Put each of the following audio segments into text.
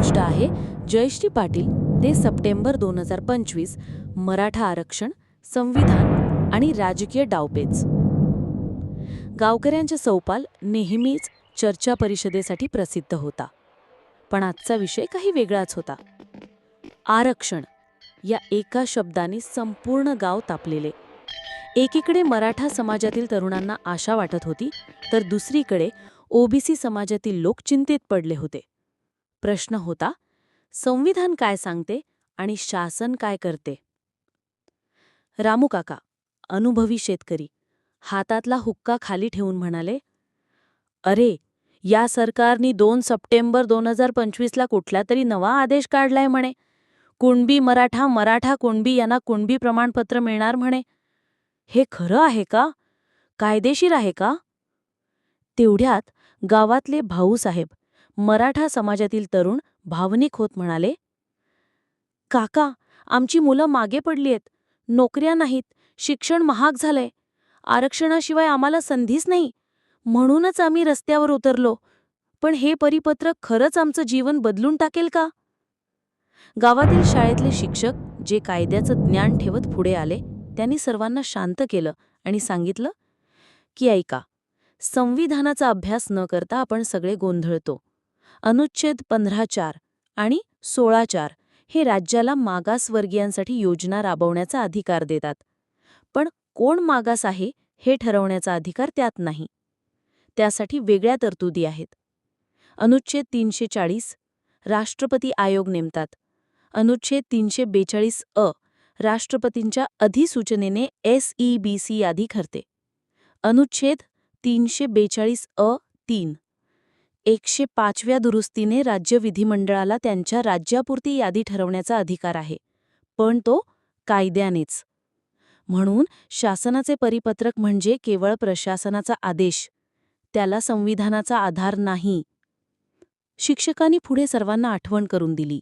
गोष्ट आहे. जयश्री पाटील ते सप्टेंबर दोन हजार पंचवीस मराठा आरक्षण संविधान आणि राजकीय डावपेच. गावकऱ्यांच्या चौपाल नेहमीच चर्चा परिषदेसाठी प्रसिद्ध होता. पण आजचा विषय काही वेगळाच होता. आरक्षण या एका शब्दाने संपूर्ण गाव तापलेले. एकीकडे मराठा समाजातील तरुणांना आशा वाटत होती तर दुसरीकडे ओबीसी समाजातील लोक चिंतेत पडले होते. प्रश्न होता संविधान काय सांगते आणि शासन काय करते? रामू काका अनुभवी शेतकरी हातातला हुक्का खाली ठेवून म्हणाले अरे या सरकारनी दोन सप्टेंबर दोन हजार पंचवीसला कुठला तरी नवा आदेश काढलाय म्हणे. कुणबी मराठा मराठा कुणबी यांना कुणबी प्रमाणपत्र मिळणार म्हणे. हे खरं आहे का? कायदेशीर आहे का? तेवढ्यात गावातले भाऊसाहेब मराठा समाजातील तरुण भावनिक होत म्हणाले काका आमची मुलं मागे पडलीयत. नोकऱ्या नाहीत. शिक्षण महाग झालंय. आरक्षणाशिवाय आम्हाला संधीच नाही. म्हणूनच आम्ही रस्त्यावर उतरलो. पण हे परिपत्रक खरंच आमचं जीवन बदलून टाकेल का? गावातील शाळेतले शिक्षक जे कायद्याचं ज्ञान ठेवत पुढे आले त्यांनी सर्वांना शांत केलं आणि सांगितलं की ऐका संविधानाचा अभ्यास न करता आपण सगळे गोंधळतो. अनुच्छेद पंधरा चार आणि सोळा चार हे राज्याला मागासवर्गीयांसाठी योजना राबवण्याचा अधिकार देतात. पण कोण मागास आहे हे ठरवण्याचा अधिकार त्यात नाही. त्यासाठी वेगळ्या तरतुदी आहेत. अनुच्छेद तीनशे चाळीस राष्ट्रपती आयोग नेमतात. अनुच्छेद तीनशे बेचाळीस अ राष्ट्रपतींच्या अधिसूचनेने एस ई बी सी यादी ठरते. अनुच्छेद तीनशे बेचाळीस अ तीन एकशे पाचव्या दुरुस्तीने राज्य विधिमंडळाला त्यांच्या राज्यापुरती यादी ठरवण्याचा अधिकार आहे पण तो कायद्यानेच. म्हणून शासनाचे परिपत्रक म्हणजे केवळ प्रशासनाचा आदेश त्याला संविधानाचा आधार नाही. शिक्षकांनी पुढे सर्वांना आठवण करून दिली.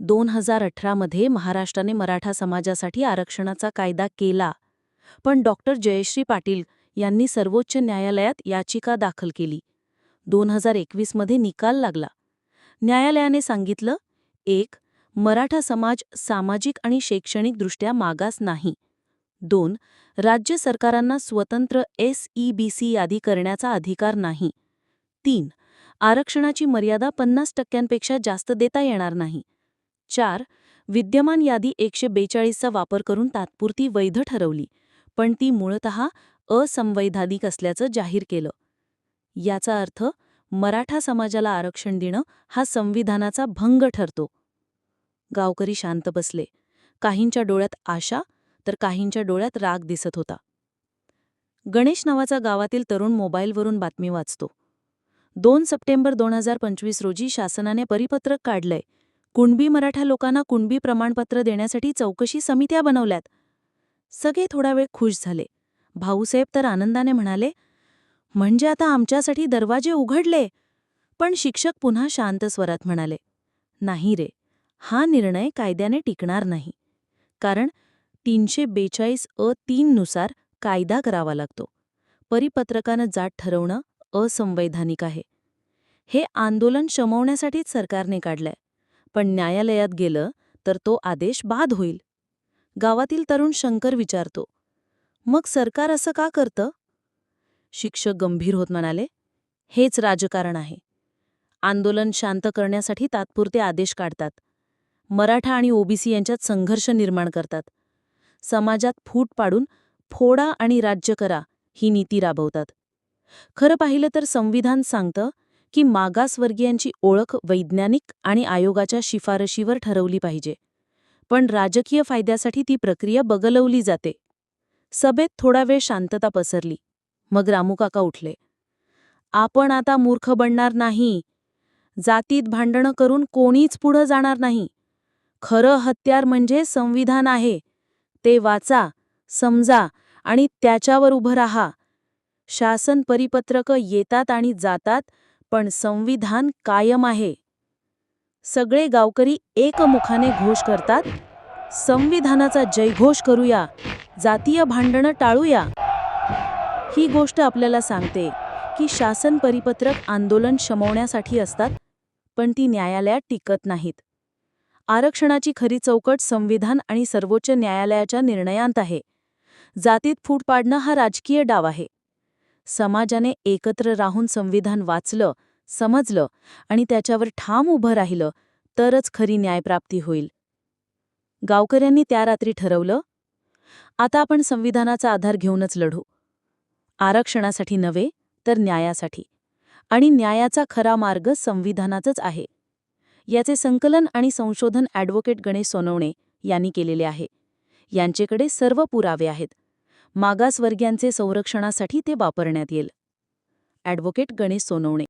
दोन हजार अठरामध्ये महाराष्ट्राने मराठा समाजासाठी आरक्षणाचा कायदा केला पण डॉक्टर जयश्री पाटील यांनी सर्वोच्च न्यायालयात याचिका दाखल केली. दोन हजार एकवीसमध्ये निकाल लागला. न्यायालयाने सांगितलं एक मराठा समाज सामाजिक आणि शैक्षणिकदृष्ट्या मागास नाही. दोन राज्य सरकारांना स्वतंत्र एस ई बी सी यादी करण्याचा अधिकार नाही. तीन आरक्षणाची मर्यादा पन्नास टक्क्यांपेक्षा जास्त देता येणार नाही. चार विद्यमान यादी एकशे बेचाळीसचा वापर करून तात्पुरती वैध ठरवली पण ती मूळत असंवैधानिक असल्याचं जाहीर केलं. याचा अर्थ मराठा समाजाला आरक्षण देणं हा संविधानाचा भंग ठरतो. गावकरी शांत बसले. काहींच्या डोळ्यात आशा तर काहींच्या डोळ्यात राग दिसत होता. गणेश नावाचा गावातील तरुण मोबाईलवरून बातमी वाचतो. दोन सप्टेंबर दोन हजार पंचवीस रोजी शासनाने परिपत्रक काढलंय. कुणबी मराठा लोकांना कुणबी प्रमाणपत्र देण्यासाठी चौकशी समित्या बनवल्यात. सगळे थोडा वेळ खुश झाले. भाऊसाहेब तर आनंदाने म्हणाले म्हणजे आता आमच्यासाठी दरवाजे उघडले. पण शिक्षक पुन्हा शांत स्वरात म्हणाले नाही रे हा निर्णय कायद्याने टिकणार नाही. कारण तीनशे बेचाळीस अ तीननुसार कायदा करावा लागतो. परिपत्रकानं जात ठरवणं असंवैधानिक आहे. हे आंदोलन शमवण्यासाठीच सरकारने काढलंय. पण न्यायालयात गेलं तर तो आदेश बाद होईल. गावातील तरुण शंकर विचारतो मग सरकार असं का करतं? शिक्षक गंभीर होत म्हणाले हेच राजकारण आहे. आंदोलन शांत करण्यासाठी तात्पुरते आदेश काढतात. मराठा आणि ओबीसी यांच्यात संघर्ष निर्माण करतात. समाजात फूट पाडून फोडा आणि राज्य करा ही नीती राबवतात. खरं पाहिलं तर संविधान सांगतं की मागासवर्गीयांची ओळख वैज्ञानिक आणि आयोगाच्या शिफारशीवर ठरवली पाहिजे. पण राजकीय फायद्यासाठी ती प्रक्रिया बगलवली जाते. सभेत थोडा वेळ शांतता पसरली. मग रामूकाका उठले. आपण आता मूर्ख बनणार नाही. जातीत भांडणं करून कोणीच पुढं जाणार नाही. खरं हत्यार म्हणजे संविधान आहे. ते वाचा समजा आणि त्याच्यावर उभं राहा. शासन परिपत्रकं येतात आणि जातात पण संविधान कायम आहे. सगळे गावकरी एकमुखाने घोष करतात. संविधानाचा जयघोष करूया. जातीय भांडणं टाळूया. ही गोष्ट आपल्याला सांगते की शासन परिपत्रक आंदोलन शमवण्यासाठी असतात पण ती न्यायालयात टिकत नाहीत. आरक्षणाची खरी चौकट संविधान आणि सर्वोच्च न्यायालयाच्या निर्णयांत आहे. जातीत फूट पाडणं हा राजकीय डाव आहे. समाजाने एकत्र राहून संविधान वाचलं समजलं आणि त्याच्यावर ठाम उभं राहिलं तरच खरी न्यायप्राप्ती होईल. गावकऱ्यांनी त्या रात्री ठरवलं आता आपण संविधानाचा आधार घेऊनच लढू. आरक्षणासाठी नव्हे तर न्यायासाठी. आणि न्यायाचा खरा मार्ग संविधानातच आहे. याचे संकलन आणि संशोधन ॲडव्होकेट गणेश सोनवणे यांनी केलेले आहे. यांचेकडे सर्व पुरावे आहेत. मागासवर्गीयांचे संरक्षणासाठी ते वापरण्यात येईल. ॲडव्होकेट गणेश सोनवणे